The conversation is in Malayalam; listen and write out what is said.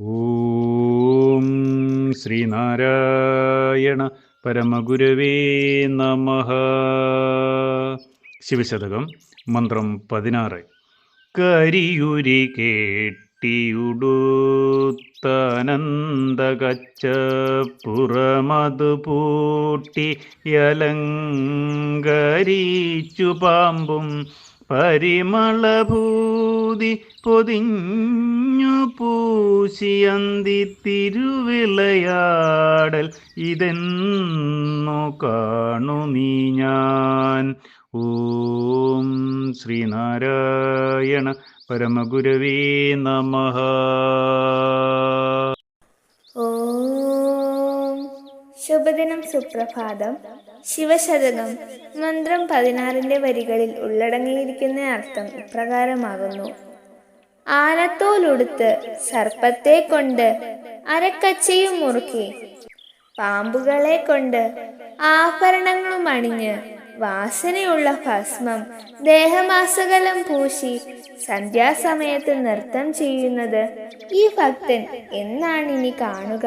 ഓം ശ്രീനാരായണ പരമഗുരുവേ നമ. ശിവശതകം മന്ത്രം പതിനാറ്. കരിയുരി കേട്ടിയുടുത്തനന്ദകച്ച പുറമതു പൂട്ടി യലങ്കരിച്ചു പാമ്പും പരിമളഭൂതി പൊതിഞ്ഞു പൂശിയന്തി തിരുവിളയാടൽ ഇതെന്നു കാണു നീ ഞാൻ. ഓം ശ്രീനാരായണ പരമഗുരവേ നമ. ശുഭദിനം സുപ്രഭാതം. ശിവശതകം. മന്ത്രം പതിനാറിന്റെ വരികളിൽ ഉള്ളടങ്ങിയിരിക്കുന്ന അർത്ഥം ഇപ്രകാരമാകുന്നു. ആനത്തോലുടുത്ത് സർപ്പത്തെ കൊണ്ട് അരക്കച്ചയും മുറുക്കി പാമ്പുകളെ കൊണ്ട് ആഭരണങ്ങളും അണിഞ്ഞ് വാസനയുള്ള ഭസ്മം ദേഹമാസകലം പൂശി സന്ധ്യാസമയത്ത് നൃത്തം ചെയ്യുന്നത് ഈ ഭക്തൻ എന്നാണ് ഇനി കാണുക.